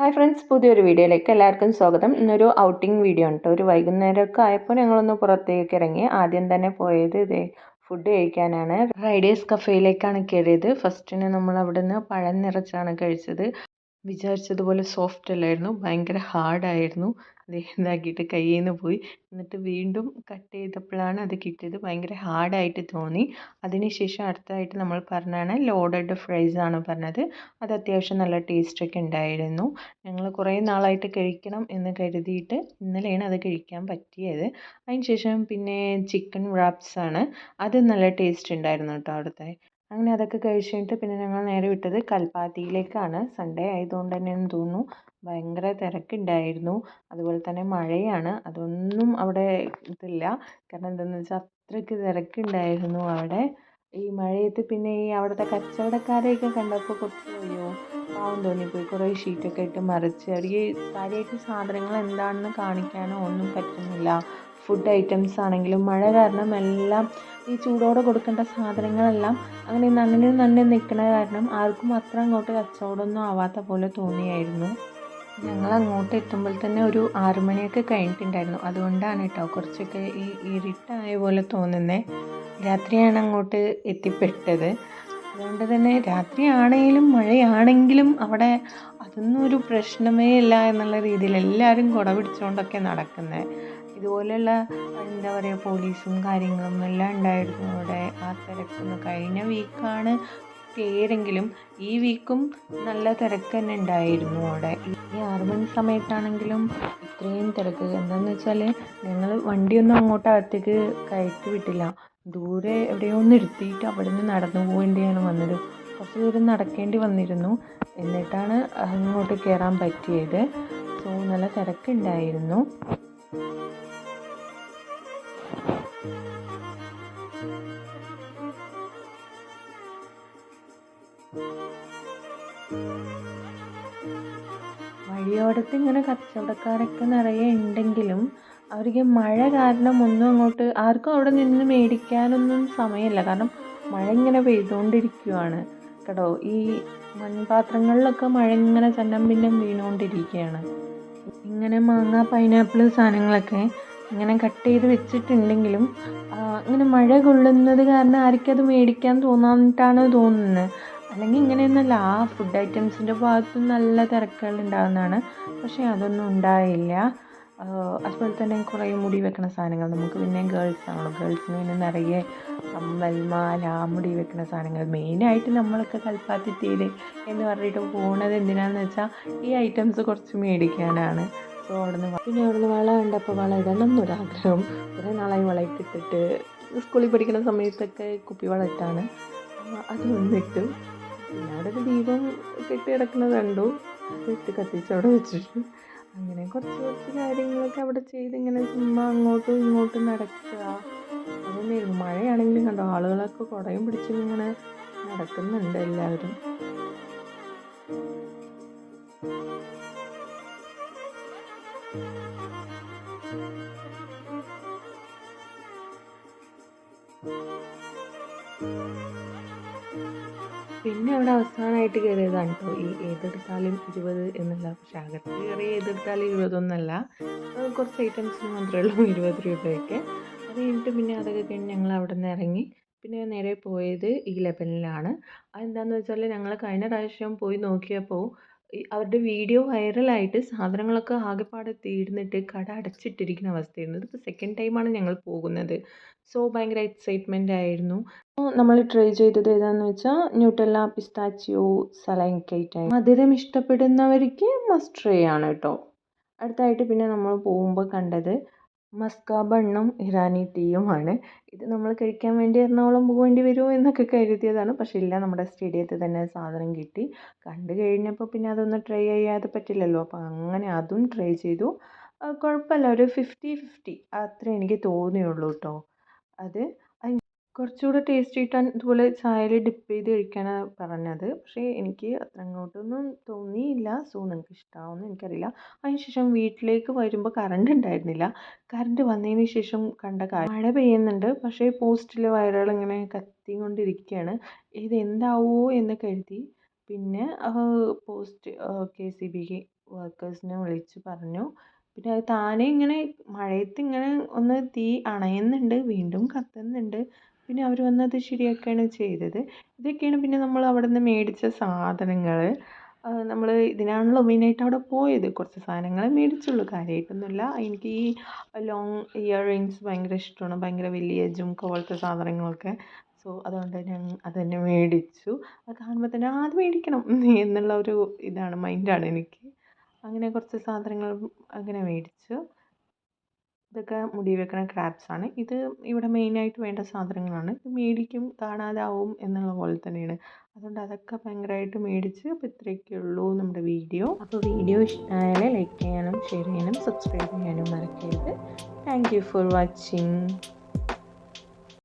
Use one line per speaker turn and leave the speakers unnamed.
hi friends പുതിയൊരു വീഡിയോയിലേക്ക് എല്ലാവർക്കും സ്വാഗതം ഇന്നൊരു ഔട്ടിംഗ് വീഡിയോ ഉണ്ട് ഒരു വൈകുന്നേരമൊക്കെ ആയപ്പോൾ ഞങ്ങളൊന്ന് പുറത്തേക്ക് ഇറങ്ങി ആദ്യം തന്നെ പോയത് ഇതേ ഫുഡ് കഴിക്കാനാണ് റൈഡേഴ്സ് കഫേയിലേക്കാണ് കയറിയത് ഫസ്റ്റിന് നമ്മൾ അവിടെ നിന്ന് പഴം നിറച്ചാണ് കഴിച്ചത് വിചാരിച്ചതുപോലെ സോഫ്റ്റ് അല്ലായിരുന്നു ഭയങ്കര ഹാർഡായിരുന്നു ദേ ഇതാക്കിയിട്ട് കയ്യിൽ നിന്ന് പോയി എന്നിട്ട് വീണ്ടും കട്ട് ചെയ്തപ്പോഴാണ് അത് കിട്ടിയത് ഭയങ്കര ഹാർഡായിട്ട് തോന്നി അതിനുശേഷം അടുത്തതായിട്ട് നമ്മൾ പറഞ്ഞാണ് ലോഡഡ് ഫ്രൈസ് ആണ് പറഞ്ഞത് അത് അത്യാവശ്യം നല്ല ടേസ്റ്റൊക്കെ ഉണ്ടായിരുന്നു ഞങ്ങൾ കുറേ നാളായിട്ട് കഴിക്കണം എന്ന് കരുതിയിട്ട് ഇന്നലെയാണ് അത് കഴിക്കാൻ പറ്റിയത് അതിനുശേഷം പിന്നെ ചിക്കൻ റാപ്സ് ആണ് അത് നല്ല ടേസ്റ്റ് ഉണ്ടായിരുന്നു കേട്ടോ അവിടുത്തെ അങ്ങനെ അതൊക്കെ കഴിച്ചിട്ട് പിന്നെ ഞങ്ങൾ നേരെ വിട്ടത് കൽപ്പാത്തിയിലേക്കാണ് സൺഡേ ആയതുകൊണ്ട് തന്നെയെന്ന് തോന്നുന്നു ഭയങ്കര തിരക്കുണ്ടായിരുന്നു അതുപോലെ തന്നെ മഴയാണ് അതൊന്നും അവിടെ ഇതില്ല കാരണം എന്താണെന്ന് വെച്ചാൽ അത്രയ്ക്ക് തിരക്കുണ്ടായിരുന്നു അവിടെ ഈ മഴയത്ത് പിന്നെ ഈ അവിടുത്തെ കച്ചവടക്കാരെയൊക്കെ കണ്ടപ്പോൾ കുറച്ച് അയ്യോ പാവം തോന്നിപ്പോയി കുറേ ഷീറ്റൊക്കെ ഇട്ട് മറിച്ച് ഈ കാര്യമായിട്ട് സാധനങ്ങൾ എന്താണെന്ന് കാണിക്കാനോ ഒന്നും പറ്റുന്നില്ല ഫുഡ് ഐറ്റംസ് ആണെങ്കിലും മഴ കാരണം എല്ലാം ഈ ചൂടോടെ കൊടുക്കേണ്ട സാധനങ്ങളെല്ലാം അങ്ങനെ നനഞ്ഞ് നനഞ്ഞ് നിൽക്കണ കാരണം ആർക്കും അത്ര അങ്ങോട്ട് കച്ചവടമൊന്നും ആവാത്ത പോലെ തോന്നിയായിരുന്നു ഞങ്ങൾ അങ്ങോട്ട് എത്തുമ്പോൾ തന്നെ ഒരു ആറുമണിയൊക്കെ കഴിഞ്ഞിട്ടുണ്ടായിരുന്നു അതുകൊണ്ടാണ് കേട്ടോ കുറച്ചൊക്കെ ഈ ഇരുട്ടായ പോലെ തോന്നുന്നത് രാത്രിയാണ് അങ്ങോട്ട് എത്തിപ്പെട്ടത് അതുകൊണ്ട് തന്നെ രാത്രിയാണെങ്കിലും മഴയാണെങ്കിലും അവിടെ അതൊന്നും ഒരു പ്രശ്നമേ ഇല്ല എന്നുള്ള രീതിയിൽ എല്ലാവരും കുട പിടിച്ചുകൊണ്ടൊക്കെ നടക്കുന്നത് ഇതുപോലെയുള്ള എന്താ പറയുക പോലീസും കാര്യങ്ങളും എല്ലാം ഉണ്ടായിരുന്നു അവിടെ ആ തിരക്കൊന്ന് കഴിഞ്ഞ വീക്കാണ് പേരെങ്കിലും ഈ വീക്കും നല്ല തിരക്ക് തന്നെ ഉണ്ടായിരുന്നു അവിടെ ഈ ആറ് മണി സമയത്താണെങ്കിലും ഇത്രയും തിരക്ക് എന്താണെന്ന് വെച്ചാൽ ഞങ്ങൾ വണ്ടിയൊന്നും അങ്ങോട്ട് അകത്തേക്ക് കയറ്റി വിട്ടില്ല ദൂരെ എവിടെയോ നിർത്തിയിട്ട് അവിടെ നിന്ന് നടന്നു പോകേണ്ടിയാണ് വന്നത് കുറച്ച് ദൂരം നടക്കേണ്ടി വന്നിരുന്നു എന്നിട്ടാണ് അങ്ങോട്ട് കയറാൻ പറ്റിയത് സോ നല്ല തിരക്കുണ്ടായിരുന്നു വഴിയോടത്ത് ഇങ്ങനെ കച്ചവടക്കാരൊക്കെ നിറയെ ഉണ്ടെങ്കിലും അവർക്ക് മഴ കാരണം ഒന്നും അങ്ങോട്ട് ആർക്കും അവിടെ നിന്ന് മേടിക്കാനൊന്നും സമയമില്ല കാരണം മഴ ഇങ്ങനെ പെയ്തുകൊണ്ടിരിക്കുകയാണ് കേട്ടോ ഈ മൺപാത്രങ്ങളിലൊക്കെ മഴ ഇങ്ങനെ ചന്നം ഭിന്നം വീണുകൊണ്ടിരിക്കുകയാണ് ഇങ്ങനെ മാങ്ങ പൈനാപ്പിൾ സാധനങ്ങളൊക്കെ ഇങ്ങനെ കട്ട് ചെയ്ത് വെച്ചിട്ടുണ്ടെങ്കിലും ഇങ്ങനെ മഴ കൊള്ളുന്നത് കാരണം ആർക്കും അത് മേടിക്കാൻ തോന്നാന്നിട്ടാണ് തോന്നുന്നത് അല്ലെങ്കിൽ ഇങ്ങനെയൊന്നുമല്ല ആ ഫുഡ് ഐറ്റംസിൻ്റെ ഭാഗത്ത് നല്ല തിരക്കുകൾ ഉണ്ടാകുന്നതാണ് പക്ഷേ അതൊന്നും ഉണ്ടായില്ല അതുപോലെ തന്നെ കുറേ മുടി വെക്കുന്ന സാധനങ്ങൾ നമുക്ക് പിന്നെ ഗേൾസ് ആണല്ലോ ഗേൾസിന് പിന്നെ നിറയെ അമ്മൽ മാല മുടി വെക്കുന്ന സാധനങ്ങൾ മെയിനായിട്ട് നമ്മളൊക്കെ കൽപ്പാത്തി തീരെ എന്ന് പറഞ്ഞിട്ട് പോകുന്നത് എന്തിനാണെന്ന് വെച്ചാൽ ഈ ഐറ്റംസ് കുറച്ച് മേടിക്കാനാണ് അപ്പോൾ നിന്ന് പിന്നെ നിന്ന് വള കണ്ടപ്പോൾ വള ഇടണം ആഗ്രഹം കുറേ നാളായി വളയൊക്കെ ഇട്ടിട്ട് സ്കൂളിൽ പഠിക്കുന്ന സമയത്തൊക്കെ കുപ്പി വള ഇട്ടാണ് അത് വന്നിട്ട് പിന്നെ അവിടെ ഒരു ദീപം കെട്ടി കിടക്കുന്നത് കണ്ടു അത് ഇട്ട് കത്തിച്ച് അവിടെ വെച്ചിട്ട് അങ്ങനെ കുറച്ച് കുറച്ച് കാര്യങ്ങളൊക്കെ അവിടെ ചെയ്ത് ഇങ്ങനെ ചുമ്മാ അങ്ങോട്ടും ഇങ്ങോട്ടും നടക്കുക അതന്നെ മഴയാണെങ്കിലും കണ്ടോ ആളുകളൊക്കെ കുടയും പിടിച്ചിങ്ങനെ ഇങ്ങനെ നടക്കുന്നുണ്ട് എല്ലാവരും പിന്നെ അവിടെ അവസാനമായിട്ട് കയറിയതാണ് കേട്ടോ ഈ ഏതെടുത്താലും ഇരുപത് എന്നുള്ള പക്ഷെ അകത്ത് കയറി ഏതെടുത്താലും ഇരുപതൊന്നല്ല കുറച്ച് ഐറ്റംസിന് മാത്രമേ ഉള്ളൂ ഇരുപത് രൂപയൊക്കെ അത് കഴിഞ്ഞിട്ട് പിന്നെ അതൊക്കെ കഴിഞ്ഞ് ഞങ്ങൾ അവിടെ നിന്ന് ഇറങ്ങി പിന്നെ നേരെ പോയത് ഈ ലെബനിലാണ് അതെന്താണെന്ന് വെച്ചാൽ ഞങ്ങൾ കഴിഞ്ഞ പ്രാവശ്യം പോയി നോക്കിയപ്പോൾ അവരുടെ വീഡിയോ വൈറലായിട്ട് സാധനങ്ങളൊക്കെ ആകെപ്പാടെ തീർന്നിട്ട് കട അടച്ചിട്ടിരിക്കുന്ന അവസ്ഥയായിരുന്നു ഇതിപ്പോൾ സെക്കൻഡ് ടൈമാണ് ഞങ്ങൾ പോകുന്നത് സോ ഭയങ്കര എക്സൈറ്റ്മെൻ്റ് ആയിരുന്നു നമ്മൾ ട്രൈ ചെയ്തത് ഏതാണെന്ന് വെച്ചാൽ ന്യൂട്ടെല്ല പിസ്താച്ചിയോ സലൈൻ കേറ്റ് മധുരം ഇഷ്ടപ്പെടുന്നവർക്ക് മസ്റ്റ് ട്രൈ ആണ് കേട്ടോ അടുത്തായിട്ട് പിന്നെ നമ്മൾ പോകുമ്പോൾ കണ്ടത് മസ്കാ ബണ്ണും ഇറാനി ടീയുമാണ് ഇത് നമ്മൾ കഴിക്കാൻ വേണ്ടി എറണാകുളം പോകേണ്ടി വരുമോ എന്നൊക്കെ കരുതിയതാണ് പക്ഷേ ഇല്ല നമ്മുടെ സ്റ്റേഡിയത്തിൽ തന്നെ സാധനം കിട്ടി കണ്ടു കഴിഞ്ഞപ്പോൾ പിന്നെ അതൊന്നും ട്രൈ ചെയ്യാതെ പറ്റില്ലല്ലോ അപ്പോൾ അങ്ങനെ അതും ട്രൈ ചെയ്തു കുഴപ്പമില്ല ഒരു ഫിഫ്റ്റി ഫിഫ്റ്റി അത്രേ എനിക്ക് തോന്നിയുള്ളൂ കേട്ടോ അത് കുറച്ചുകൂടെ ടേസ്റ്റ് കിട്ടാൻ ഇതുപോലെ ചായയിൽ ഡിപ്പ് ചെയ്ത് കഴിക്കാനാണ് പറഞ്ഞത് പക്ഷേ എനിക്ക് അത്ര അങ്ങോട്ടൊന്നും തോന്നിയില്ല സോ നിങ്ങൾക്ക് ഇഷ്ടമാവുമെന്ന് എനിക്കറിയില്ല അതിനുശേഷം വീട്ടിലേക്ക് വരുമ്പോൾ കറണ്ട് ഉണ്ടായിരുന്നില്ല കറണ്ട് വന്നതിന് ശേഷം കണ്ട കാര്യം മഴ പെയ്യുന്നുണ്ട് പക്ഷേ പോസ്റ്റിൽ വയറുകൾ വയറുകളിങ്ങനെ കത്തിക്കൊണ്ടിരിക്കുകയാണ് ഇത് എന്താവോ എന്ന് കരുതി പിന്നെ പോസ്റ്റ് കെ സി ബി വർക്കേഴ്സിനെ വിളിച്ച് പറഞ്ഞു പിന്നെ അത് താനെ ഇങ്ങനെ മഴയത്ത് ഇങ്ങനെ ഒന്ന് തീ അണയുന്നുണ്ട് വീണ്ടും കത്തുന്നുണ്ട് പിന്നെ അവർ വന്നത് ശരിയാക്കുകയാണ് ചെയ്തത് ഇതൊക്കെയാണ് പിന്നെ നമ്മൾ അവിടെ നിന്ന് മേടിച്ച സാധനങ്ങൾ നമ്മൾ ഇതിനാണല്ലോ മെയിനായിട്ട് അവിടെ പോയത് കുറച്ച് സാധനങ്ങളെ മേടിച്ചുള്ളൂ കാര്യമായിട്ടൊന്നുമില്ല എനിക്ക് ഈ ലോങ് ഇയർ റിങ്സ് ഭയങ്കര ഇഷ്ടമാണ് ഭയങ്കര വലിയ ജുംക്ക പോലത്തെ സാധനങ്ങളൊക്കെ സോ അതുകൊണ്ട് ഞാൻ അത് തന്നെ മേടിച്ചു അത് കാണുമ്പോൾ തന്നെ അത് മേടിക്കണം എന്നുള്ള ഒരു ഇതാണ് മൈൻഡാണ് എനിക്ക് അങ്ങനെ കുറച്ച് സാധനങ്ങൾ അങ്ങനെ മേടിച്ചു ഇതൊക്കെ മുടി വെക്കണ ആണ് ഇത് ഇവിടെ മെയിനായിട്ട് വേണ്ട സാധനങ്ങളാണ് ഇത് മേടിക്കും കാണാതാവും എന്നുള്ള പോലെ തന്നെയാണ് അതുകൊണ്ട് അതൊക്കെ ഭയങ്കരമായിട്ട് മേടിച്ച് അപ്പോൾ ഇത്രയൊക്കെ ഉള്ളൂ നമ്മുടെ വീഡിയോ അപ്പോൾ വീഡിയോ ഇഷ്ടമായാൽ ലൈക്ക് ചെയ്യാനും ഷെയർ ചെയ്യാനും സബ്സ്ക്രൈബ് ചെയ്യാനും മറക്കരുത് താങ്ക് യു ഫോർ വാച്ചിങ്